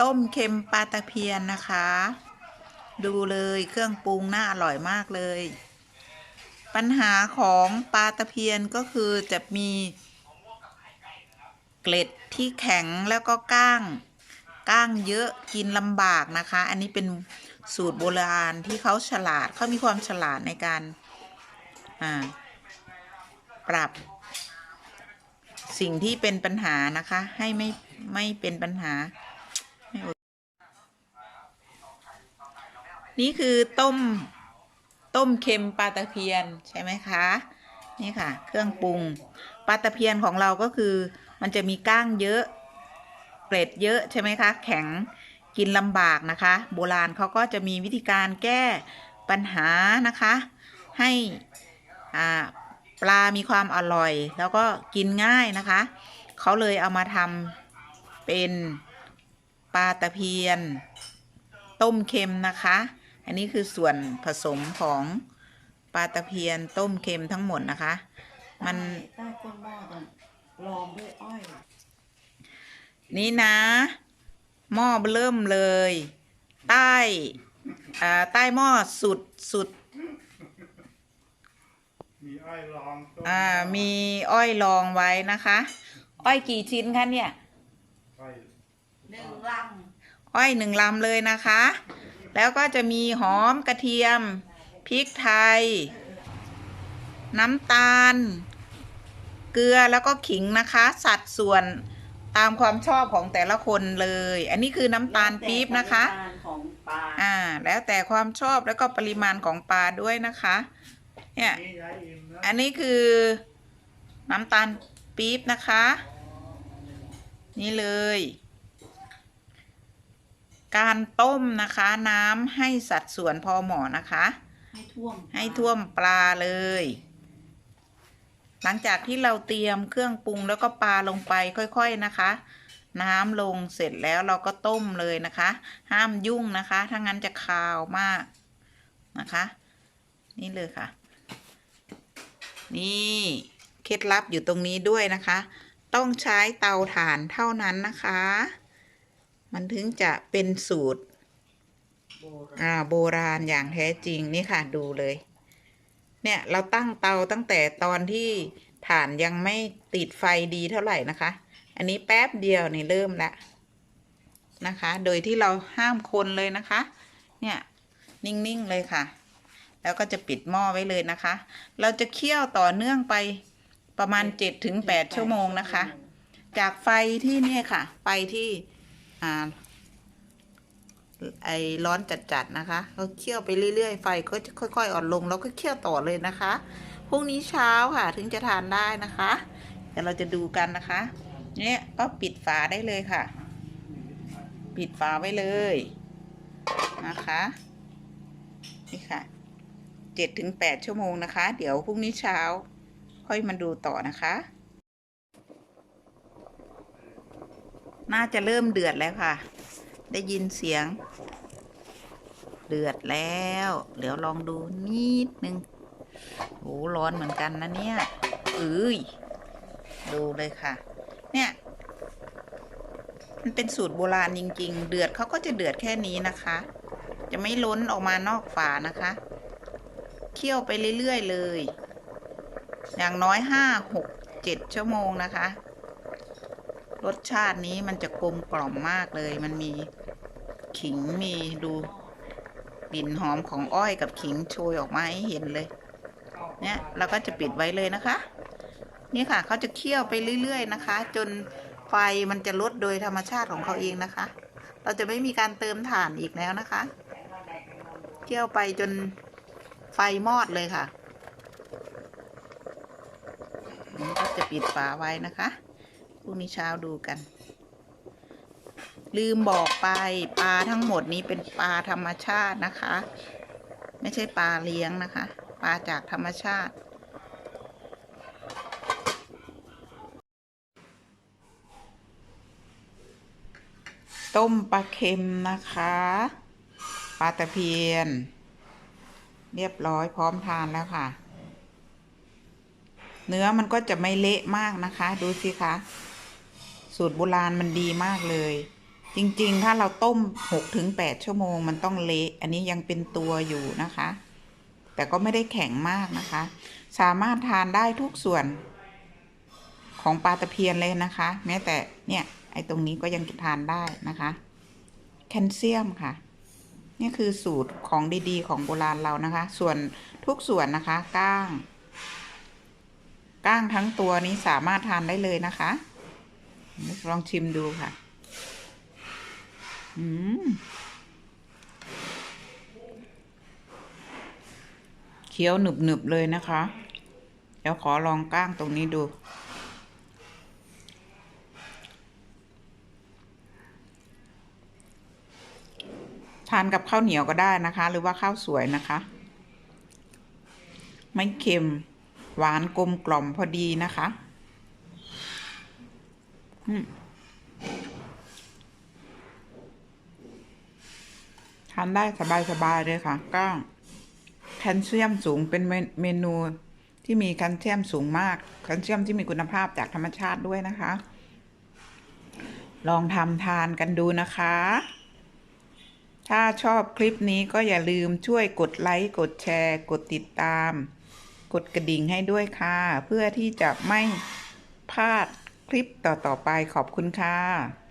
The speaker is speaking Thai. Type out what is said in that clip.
ต้มเค็มปลาตะเพียนนะคะ ดูเลยเครื่องปรุงน่าอร่อยมากเลย ปัญหาของปลาตะเพียนก็คือจะมีเกล็ดที่แข็งแล้วก็ก้างก้างเยอะกินลำบากนะคะ อันนี้เป็นสูตรโบราณที่เขาฉลาดเขามีความฉลาดในการปรับ สิ่งที่เป็นปัญหานะคะ ให้ไม่ไม่เป็นปัญหาไม่โอ นี่คือต้มต้มเค็มปลาตะเพียนใช่ไหมคะ นี่ค่ะ เครื่องปรุงปลาตะเพียนของเราก็คือ มันจะมีก้างเยอะ เกล็ดเยอะใช่ไหมคะ แข็งกินลำบากนะคะ โบราณเขาก็จะมีวิธีการแก้ปัญหานะคะ ให้อ่าปลามีความอร่อย แล้วก็กินง่ายนะคะ เขาเลยเอามาทำเป็นปลาตะเพียน ต้มเค็มนะคะ อันนี้คือส่วนผสมของปลาตะเพียนต้มเค็มทั้งหมดนะคะ มันใต้ก้นหม้อก่อนรองด้วยอ้อย นี่นะ หม้อเริ่มเลย ใต้อ่าใต้หม้อสุดสุดมีอ้อยรองต้มอ่ามีอ้อยรองไว้นะคะ อ้อยกี่ชิ้นคะเนี่ยอ้อยหนึ่งลอ้อยหนึ่งลำเลยนะคะ แล้วก็จะมีหอมกระเทียม พริกไทย น้ำตาล เกลือแล้วก็ขิงนะคะ สัดส่วนตามความชอบของแต่ละคนเลย อันนี้คือำน้ำตาลปี๊บนะคะปริมาณของปลาอ่า แล้วแต่ความชอบแล้วก็ปริมาณของปลาด้วยนะคะ เนี่ยนี่ยายอิ่มนะอันนี้คือน้ำตาลปี๊บนะคะ นี่เลย การต้มนะคะน้ำให้สัดส่วนพอเหมาะนะคะ ให้ท่วมให้ท่วมปลาเลย หลังจากที่เราเตรียมเครื่องปรุงแล้วก็ปลาลงไปค่อย ๆนะคะ น้ำลงเสร็จแล้วเราก็ต้มเลยนะคะ ห้ามยุ่งนะคะถ้างั้นจะคาวมากนะคะ นี่เลยค่ะ นี่เคล็ดลับอยู่ตรงนี้ด้วยนะคะ ต้องใช้เตาถ่านเท่านั้นนะคะ มันถึงจะเป็นสูตรโบราณอ่าโบราณอย่างแท้จริงนี่ค่ะดูเลย เนี่ยเราตั้งเตาตั้งแต่ตอนที่ถ่านยังไม่ติดไฟดีเท่าไหร่นะคะ อันนี้แป๊บเดียวนี่เริ่มแล้วนะคะ โดยที่เราห้ามคนเลยนะคะ เนี่ยนิ่งๆเลยค่ะ แล้วก็จะปิดหม้อไว้เลยนะคะ เราจะเคี่ยวต่อเนื่องไปประมาณ 7-8ถึง8ชั่วโมงนะคะ จากไฟที่เนี่ยค่ะไฟที่ อ่าไอร้อนจัดๆนะคะเราเคี่ยวไปเรื่อยๆ ไฟก็จะค่อยๆ อ่อนลงแล้วก็เคี่ยวต่อเลยนะคะพรุ่งนี้เช้าค่ะถึงจะทานได้นะคะเดี๋ยวเราจะดูกันนะคะเนี่ยก็ปิดฝาได้เลยค่ะ ปิดฝาไว้เลยนะคะนี่ค่ะเจ็ดถึงแปดชั่วโมงนะคะ เดี๋ยวพรุ่งนี้เช้า ค่อยมาดูต่อนะคะ น่าจะเริ่มเดือดแล้วค่ะ ได้ยินเสียง เดือดแล้ว เดี๋ยวลองดูนิดนึงโหร้อนเหมือนกันนะเนี่ยเอ้ยดูเลยค่ะ เนี่ย มันเป็นสูตรโบราณจริง ๆ เดือดเขาก็จะเดือดแค่นี้นะคะ จะไม่ล้นออกมานอกฝานะคะเคี่ยวไปเรื่อยๆเลย อย่างน้อยห้าหกเจ็ดชั่วโมงนะคะ รสชาตินี้มันจะกลมกล่อมมากเลย มันมีขิงมีดูกลิ่นหอมของอ้อยกับขิงโชยออกมาให้เห็นเลย เนี่ยเราก็จะปิดไว้เลยนะคะ นี่ค่ะเขาจะเคี่ยวไปเรื่อย ๆ นะคะ จนไฟมันจะลดโดยธรรมชาติของเขาเองนะคะ เราจะไม่มีการเติมถ่านอีกแล้วนะคะเคี่ยวไปจนไฟมอดเลยค่ะก็จะปิดฝาไว้นะคะ พรุ่งนี้เช้าดูกัน ลืมบอกไปปลาทั้งหมดนี้เป็นปลาธรรมชาตินะคะ ไม่ใช่ปลาเลี้ยงนะคะ ปลาจากธรรมชาติ ต้มปลาเค็มนะคะปลาตะเพียน เรียบร้อยพร้อมทานแล้วค่ะเนื้อมันก็จะไม่เละมากนะคะ ดูสิคะ สูตรโบราณมันดีมากเลย จริงๆ ถ้าเราต้มหกถึงแปดชั่วโมงมันต้องเละ อันนี้ยังเป็นตัวอยู่นะคะ แต่ก็ไม่ได้แข็งมากนะคะ สามารถทานได้ทุกส่วน ของปลาตะเพียนเลยนะคะ แม้แต่เนี่ย ไอ้ตรงนี้ก็ยังทานได้นะคะ แคลเซียมค่ะนี่คือสูตรของดีๆ ของโบราณเรานะคะ ส่วนทุกส่วนนะคะ ก้าง ก้างทั้งตัวนี้สามารถทานได้เลยนะคะ ลองชิมดูค่ะ อืม เคี้ยวหนึบๆเลยนะคะ เดี๋ยวขอลองก้างตรงนี้ดู ทานกับข้าวเหนียวก็ได้นะคะ หรือว่าข้าวสวยนะคะ ไม่เค็ม หวานกลมกล่อมพอดีนะคะ ทานได้สบายๆเลยค่ะก้างแคลเซียมสูงเป็นเมเมนูที่มีแคลเซียมสูงมากแคลเซียมที่มีคุณภาพจากธรรมชาติด้วยนะคะ ลองทำทานกันดูนะคะ ถ้าชอบคลิปนี้ก็อย่าลืมช่วยกดไลค์กดแชร์ กดติดตาม กดกระดิ่งให้ด้วยค่ะ เพื่อที่จะไม่พลาด คลิปต่อๆไปขอบคุณค่ะ